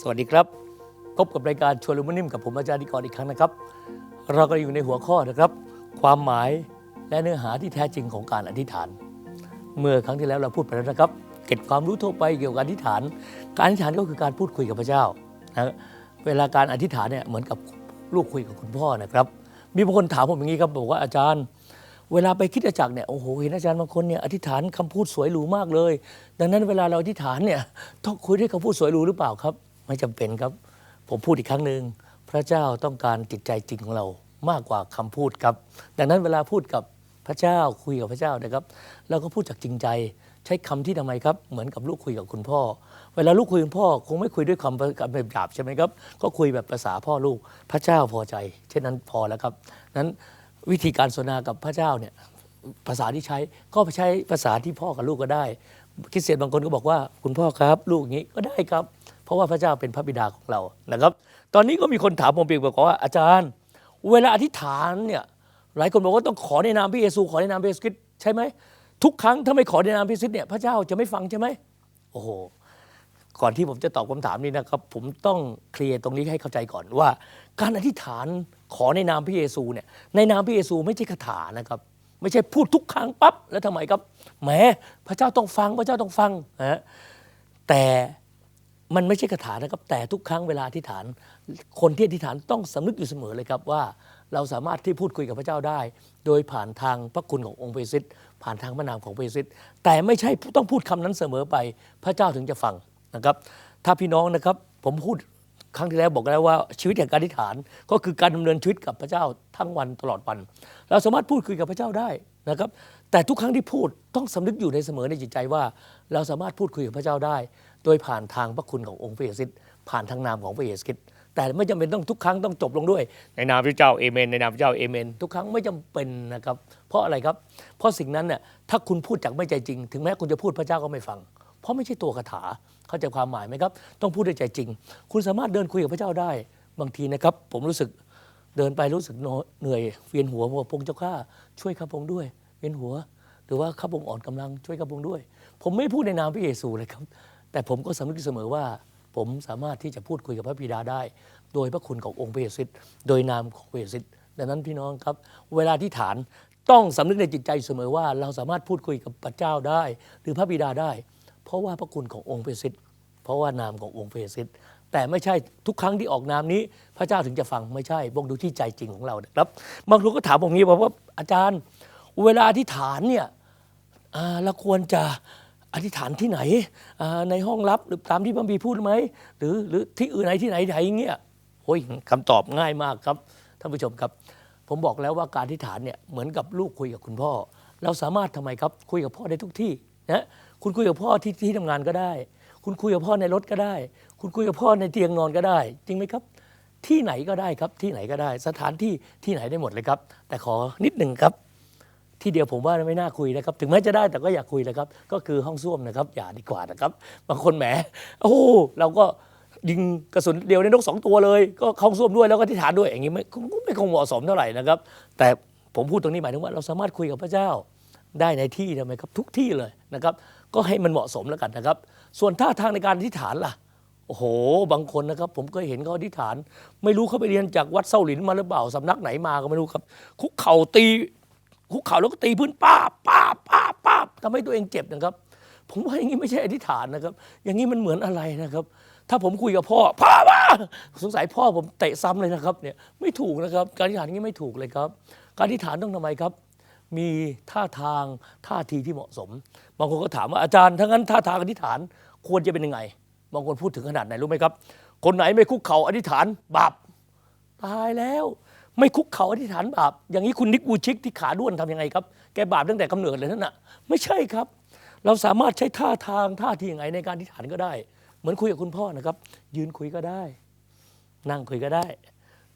สวัสดีครับพบกับรายการชวนลูมนิ่มกับผมอาจารย์นิกรอีกครั้งนะครับ เราก็อยู่ในหัวข้อนะครับ ความหมายและเนื้อหาที่แท้จริงของการอธิษฐาน เมื่อครั้งที่แล้วเราพูดไปแล้วนะครับ เก็บความรู้ทั่วไปเกี่ยวกับอธิษฐาน การอธิษฐานก็คือการพูดคุยกับพระเจ้านะเวลาการอธิษฐานเนี่ยเหมือนกับลูกคุยกับคุณพ่อนะครับ มีบางคนถามผมอย่างนี้ครับบอกว่าอาจารย์เวลาไปคิดจักรเนี่ยโอ้โหเห็นอาจารย์บางคนเนี่ยอธิษฐานคำพูดสวยหรูมากเลย ดังนั้นเวลาเราอธิษฐานเนี่ยต้องคุยด้วยคำพูดสวยหรูหรือเปล่าครับ ไม่จำเป็นครับ ผมพูดอีกครั้งหนึ่งพระเจ้าต้องการจิตใจจริงของเรามากกว่าคำพูดครับ ดังนั้นเวลาพูดกับพระเจ้าคุยกับพระเจ้านะครับเราก็พูดจากจริงใจใช้คำที่ทำไมครับเหมือนกับลูกคุยกับคุณพ่อ เวลาลูกคุยกับคุณพ่อ คงไม่คุยด้วยคำแบบหยาบใช่ไหมครับ ก็คุยแบบภาษาพ่อลูกพระเจ้าพอใจ เช่นนั้นพอแล้วครับนั้นวิธีการสนทนากับพระเจ้าเนี่ยภาษาที่ใช้ก็ใช้ภาษาที่พ่อกับลูกก็ได้คริสเตียนบางคนก็บอกว่าคุณพ่อครับ ลูกอย่างนี้ก็ได้ครับ เพราะว่าพระเจ้าเป็นพระบิดาของเรานะครับ ตอนนี้ก็มีคนถามผมเปียกบอกว่าอาจารย์ เวลาอธิษฐานเนี่ยหลายคนบอกว่าต้องขอในนามพระเยซูขอในนามพระเยซูคริสต์ใช่ไหมทุกครั้งถ้าไม่ขอในนามพระเยซูคริสต์เนี่ยพระเจ้าจะไม่ฟังใช่ไหมโอ้โหก่อนที่ผมจะตอบคำถามนี้นะครับ ผมต้องเคลียร์ตรงนี้ให้เข้าใจก่อนว่า การอธิษฐานขอในนามพระเยซูเนี่ยในนามพระเยซูไม่ใช่คาถานะครับ ไม่ใช่พูดทุกครั้งปั๊บแล้วทำไมครับแหมพระเจ้าต้องฟังพระเจ้าต้องฟังนะแต่ มันไม่ใช่คาถานะครับ แต่ทุกครั้งเวลาอธิษฐาน คนที่อธิษฐานต้องสำนึกอยู่เสมอเลยครับว่า เราสามารถที่พูดคุยกับพระเจ้าได้ โดยผ่านทางพระคุณขององค์พระเยซูผ่านทางพระนามของพระเยซูแต่ไม่ใช่ต้องพูดคำนั้นเสมอไป พระเจ้าถึงจะฟังนะครับ ถ้าพี่น้องนะครับผมพูดครั้งที่แล้วบอกแล้วว่าชีวิตแห่งการอธิษฐานก็คือการดำเนินชีวิตกับพระเจ้าทั้งวันตลอดวัน เราสามารถพูดคุยกับพระเจ้าได้นะครับ แต่ทุกครั้งที่พูดต้องสำนึกอยู่ในเสมอในจิตใจว่า เราสามารถพูดคุยกับพระเจ้าได้ โดยผ่านทางพระคุณขององค์พระเยซูคริสต์ผ่านทางนามของพระเยซูคริสต์แต่ไม่จำเป็นต้องทุกครั้งต้องจบลงด้วย ในนามพระเจ้าเอเมนในนามพระเจ้าเอเมนทุกครั้งไม่จำเป็นนะครับ เพราะอะไรครับ เพราะสิ่งนั้นเนี่ยถ้าคุณพูดจากไม่ใจจริง ถึงแม้คุณจะพูดพระเจ้าก็ไม่ฟัง เพราะไม่ใช่ตัวคาถาเข้าใจความหมายไหมครับ ต้องพูดด้วยใจจริง คุณสามารถเดินคุยกับพระเจ้าได้ บางทีนะครับ ผมรู้สึกเดินไปรู้สึกเหนื่อยเวียนหัวบอกพงเจ้าข้าช่วยข้าพงด้วย เวียนหัว หรือว่าข้าพงอ่อนกำลังช่วยข้าพงด้วย ผมไม่พูดในนามพระเยซูเลยครับ แต่ผมก็สำนึกเสมอว่า ผมสามารถที่จะพูดคุยกับพระบิดาได้ โดยพระคุณขององค์พระเยซูโดยนามของพระเยซูดังนั้นพี่น้องครับ เวลาที่ฐานต้องสำนึกในจิตใจเสมอว่า เราสามารถพูดคุยกับพระเจ้าได้ หรือพระบิดาได้ เพราะว่าพระคุณขององค์พระเยซูเพราะว่านามขององค์พระเยซูแต่ไม่ใช่ทุกครั้งที่ออกนามนี้ พระเจ้าถึงจะฟังไม่ใช่บ่งดูที่ใจจริงของเราครับบางคนก็ถามผมงี้บอกว่าอาจารย์ เวลาอธิษฐานเนี่ยเราควรจะ อธิษฐานที่ไหนในห้องลับหรือตามที่พระบีพูดไหมหรือหรือที่อื่นไหนที่ไหนไหนอย่างเงี้ยโอ้ยคำตอบง่ายมากครับท่านผู้ชมครับ ผมบอกแล้วว่าการอธิษฐานเนี่ยเหมือนกับลูกคุยกับคุณพ่อ เราสามารถทำไมครับคุยกับพ่อได้ทุกที่นะคุณคุยกับพ่อที่ที่ทำงานก็ได้ คุณคุยกับพ่อในรถก็ได้ คุณคุยกับพ่อในเตียงนอนก็ได้ จริงไหมครับ ที่ไหนก็ได้ครับที่ไหนก็ได้ สถานที่ที่ไหนได้หมดเลยครับ แต่ขอนิดหนึ่งครับ ที่เดียวผมว่าไม่น่าคุยนะครับ ถึงแม้จะได้แต่ก็อยากคุยนะครับ ก็คือห้องส้วมนะครับ อย่าดีกว่านะครับ บางคนแหมโอ้เราก็ยิงกระสุนเดียวในนกสองตัวเลย ก็ห้องส้วมด้วยแล้วก็ที่ฐานด้วยอย่างนี้ไม่ไม่คงเหมาะสมเท่าไหร่นะครับ แต่ผมพูดตรงนี้หมายถึงว่าเราสามารถคุยกับพระเจ้าได้ในที่ทำไมครับทุกที่เลยนะครับ ก็ให้มันเหมาะสมแล้วกันนะครับ ส่วนท่าทางในการอธิษฐานล่ะโอ้โห บางคนนะครับ ผมก็เห็นเขาอธิษฐาน ไม่รู้เขาไปเรียนจากวัดเส้าหลินมาหรือเปล่าสำนักไหนมาก็ไม่รู้ครับ คุกเข่าตี คุกเข่าแล้วก็ตีพื้นป้าป้าป้าป้าทำให้ตัวเองเจ็บนะครับ ผมว่าอย่างนี้ไม่ใช่อธิษฐานนะครับ อย่างนี้มันเหมือนอะไรนะครับ ถ้าผมคุยกับพ่อพ่อมาสงสัยพ่อผมเตะซ้ำเลยนะครับเนี่ยไม่ถูกนะครับ การอธิษฐานอย่างนี้ไม่ถูกเลยครับ การอธิษฐานต้องทำไมครับมีท่าทางท่าทีที่เหมาะสม บางคนก็ถามว่าอาจารย์ถ้างั้นท่าทางอธิษฐานควรจะเป็นยังไง บางคนพูดถึงขนาดไหนรู้ไหมครับ คนไหนไม่คุกเข่าอธิษฐานบาปตายแล้ว ไม่คุกเข่าอธิษฐานบาปอย่างนี้คุณนิกบูชิกที่ขาด้วนทำยังไงครับ แกบาปตั้งแต่กำเนิดเลยนั่นน่ะไม่ใช่ครับ เราสามารถใช้ท่าทางท่าทียังไงในการอธิษฐานก็ได้ เหมือนคุยกับคุณพ่อนะครับ ยืนคุยก็ได้ นั่งคุยก็ได้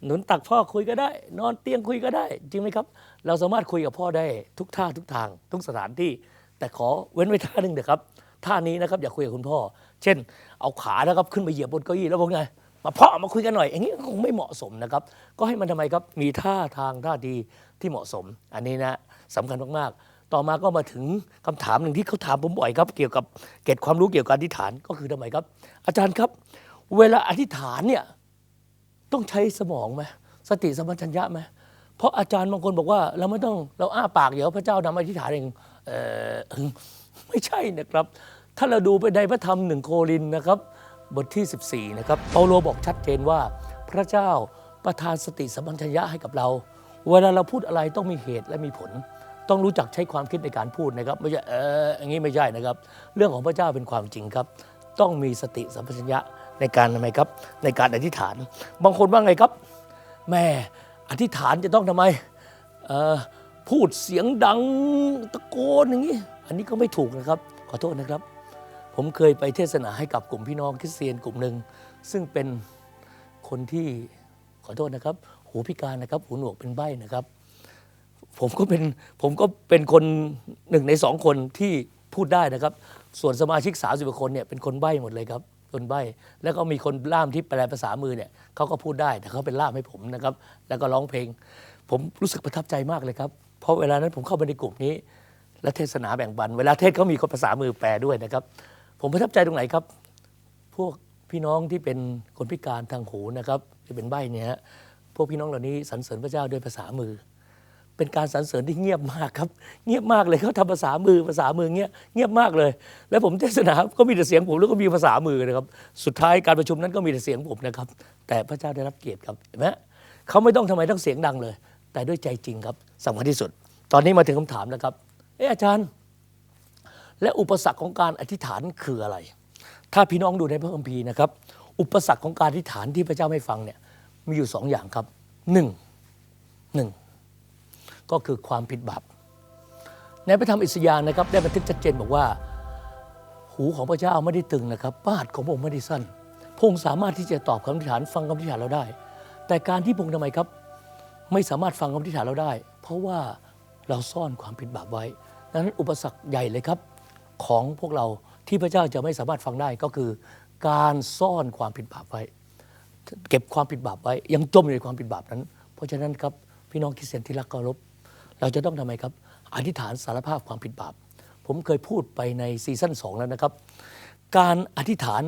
หนุนตักพ่อคุยก็ได้ นอนเตียงคุยก็ได้ จริงไหมครับ เราสามารถคุยกับพ่อได้ทุกท่าทุกทาง ทุกสถานที่ แต่ขอเว้นไว้ท่าหนึ่งเถอะครับท่านี้นะครับอย่าคุยกับคุณพ่อ เช่น เอาขานะครับขึ้นมาเหยียบบนเก้าอี้แล้วบอกไง มาพ่อมาคุยกันหน่อย อย่างนี้คงไม่เหมาะสมนะครับ ก็ให้มันทำไมครับมีท่าทางท่าทีที่เหมาะสม อันนี้นะสำคัญมากๆ ต่อมาก็มาถึงคำถามหนึ่งที่เขาถามผมบ่อยครับ เกี่ยวกับเก็ดความรู้เกี่ยวกับอธิษฐานก็คือทำไมครับ อาจารย์ครับ เวลาอธิษฐานเนี่ยต้องใช้สมองไหมสติสัมปชัญญะไหมเพราะอาจารย์บางคนบอกว่าเราไม่ต้องเราอ้าปากเดี๋ยวพระเจ้านำอธิษฐานเองเออไม่ใช่นะครับ ถ้าเราดูไปในพระธรรมหนึ่งโครินนะครับ บทที่ 14 นะครับ เปาโลบอกชัดเจนว่า พระเจ้าประทานสติสัมปชัญญะให้กับเรา เวลาเราพูดอะไรต้องมีเหตุและมีผล ต้องรู้จักใช้ความคิดในการพูดนะครับ ไม่ใช่เอออย่างนี้ไม่ใช่นะครับ เรื่องของพระเจ้าเป็นความจริงครับ ต้องมีสติสัมปชัญญะในการทำไมครับ ในการอธิษฐาน บางคนว่าไงครับแม่อธิษฐานจะต้องทำไมเออพูดเสียงดังตะโกนอย่างนี้ อันนี้ก็ไม่ถูกนะครับ ขอโทษนะครับ ผมเคยไปเทศนาให้กับกลุ่มพี่น้องคริสเตียนกลุ่มหนึ่ง ซึ่งเป็นคนที่ขอโทษนะครับ หูพิการนะครับ หูหนวกเป็นใบ้นะครับ ผมก็เป็นผมก็เป็นคนหนึ่งในสองคนที่พูดได้นะครับ ส่วนสมาชิกสาวสิบคนเนี่ยเป็นคนใบ้หมดเลยครับคนใบ้แล้วก็มีคนล่ามที่แปลภาษามือเนี่ยเขาก็พูดได้แต่เขาเป็นล่ามให้ผมนะครับ แล้วก็ร้องเพลง ผมรู้สึกประทับใจมากเลยครับ เพราะเวลานั้นผมเข้าไปในกลุ่มนี้ และเทศนาแบ่งปัน เวลาเทศเขามีคนภาษามือแปลด้วยนะครับ ผมประทับใจตรงไหนครับ พวกพี่น้องที่เป็นคนพิการทางหูนะครับที่เป็นใบ้เนี่ยฮะพวกพี่น้องเหล่านี้สรรเสริญพระเจ้าด้วยภาษามือ เป็นการสรรเสริญที่เงียบมากครับ เงียบมากเลยเขาทำภาษามือภาษามือเงียบเงียบมากเลย แล้วผมเทศนาก็มีแต่เสียงผมแล้วก็มีภาษามือนะครับ สุดท้ายการประชุมนั้นก็มีแต่เสียงผมนะครับ แต่พระเจ้าได้รับเกียรติครับเห็นไหมเขาไม่ต้องทำไมต้องเสียงดังเลย แต่ด้วยใจจริงครับสำคัญที่สุด ตอนนี้มาถึงคำถามนะครับเอออาจารย์ และอุปสรรคของการอธิษฐานคืออะไร ถ้าพี่น้องดูในพระคัมภีร์นะครับ อุปสรรคของการอธิษฐานที่พระเจ้าไม่ฟังเนี่ยมีอยู่สองอย่างครับหนึ่งหนึ่งก็คือความผิดบาปในพระธรรมอิสยาห์นะครับ ได้บันทึกชัดเจนบอกว่า หูของพระเจ้าไม่ได้ตึงนะครับปาดของพระองค์ไม่ได้สั้นพระองค์สามารถที่จะตอบคำอธิษฐานฟังคำอธิษฐานเราได้ แต่การที่พระองค์ทำไมครับ ไม่สามารถฟังคำอธิษฐานเราได้ เพราะว่าเราซ่อนความผิดบาปไว้ดังนั้นอุปสรรคใหญ่เลยครับ ของพวกเราที่พระเจ้าจะไม่สามารถฟังได้ก็คือการซ่อนความผิดบาปไว้ เก็บความผิดบาปไว้ ยังจมอยู่ในความผิดบาปนั้น เพราะฉะนั้นครับพี่น้องคริสเตียนที่รักเคารพเราจะต้องทำไมครับ อธิษฐานสารภาพความผิดบาป ผมเคยพูดไปในซีซั่นสองแล้วนะครับ การอธิษฐาน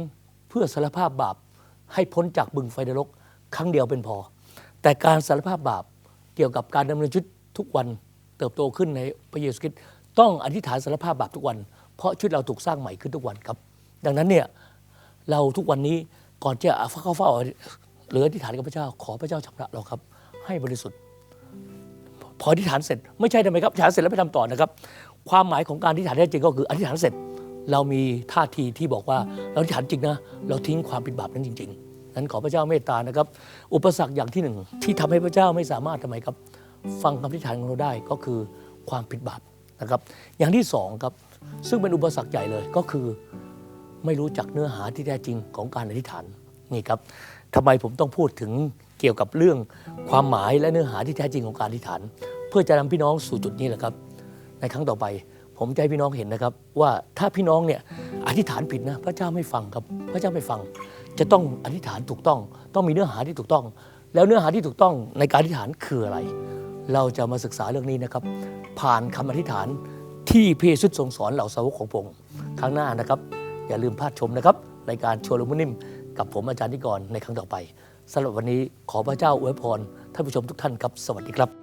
เพื่อสารภาพบาปให้พ้นจากบึงไฟนรกครั้งเดียวเป็นพอ แต่การสารภาพบาปเกี่ยวกับการดำเนินชีวิตทุกวัน เติบโตขึ้นในพระเยซูคริสต์ต้องอธิษฐานสารภาพบาปทุกวัน เพราะชีวิตเราถูกสร้างใหม่ขึ้นทุกวันครับ ดังนั้นเนี่ยเราทุกวันนี้ก่อนจะเข้าเฝ้าหรืออธิษฐานกับพระเจ้า ขอพระเจ้าชำระเราครับ ให้บริสุทธิ์ พออธิษฐานเสร็จ ไม่ใช่ทำไมครับอธิษฐานเสร็จแล้วไปทำต่อนะครับ ความหมายของการอธิษฐานแท้จริงก็คืออธิษฐานเสร็จ เรามีท่าทีที่บอกว่าเราอธิษฐานจริงนะเราทิ้งความผิดบาปนั้นจริง ๆ นั้นขอพระเจ้าเมตตานะครับ อุปสรรคอย่างที่หนึ่งที่ทำให้พระเจ้าไม่สามารถทำไมครับ ฟังคำอธิษฐานของเราได้ก็คือความผิดบาปนะครับ อย่างที่สองครับ ซึ่งเป็นอุปสรรคใหญ่เลยก็คือไม่รู้จักเนื้อหาที่แท้จริงของการอธิษฐานนี่ครับทำไมผมต้องพูดถึงเกี่ยวกับเรื่องความหมายและเนื้อหาที่แท้จริงของการอธิษฐาน เพื่อจะนำพี่น้องสู่จุดนี้แหละครับ ในครั้งต่อไป ผมจะให้พี่น้องเห็นนะครับ ว่าถ้าพี่น้องเนี่ยอธิษฐานผิดนะพระเจ้าไม่ฟังครับ พระเจ้าไม่ฟัง จะต้องอธิษฐานถูกต้อง ต้องมีเนื้อหาที่ถูกต้อง แล้วเนื้อหาที่ถูกต้องในการอธิษฐานคืออะไร เราจะมาศึกษาเรื่องนี้นะครับ ผ่านคำอธิษฐาน ที่พระเยซูทรงสอนเหล่าสาวกของพระองค์ครั้งหน้านะครับ อย่าลืมพลาดชมนะครับรายการชวนลมุนิ่มกับผมอาจารย์นิกรในครั้งต่อไปสำหรับวันนี้ขอพระเจ้าอวยพรท่านผู้ชมทุกท่านครับ สวัสดีครับ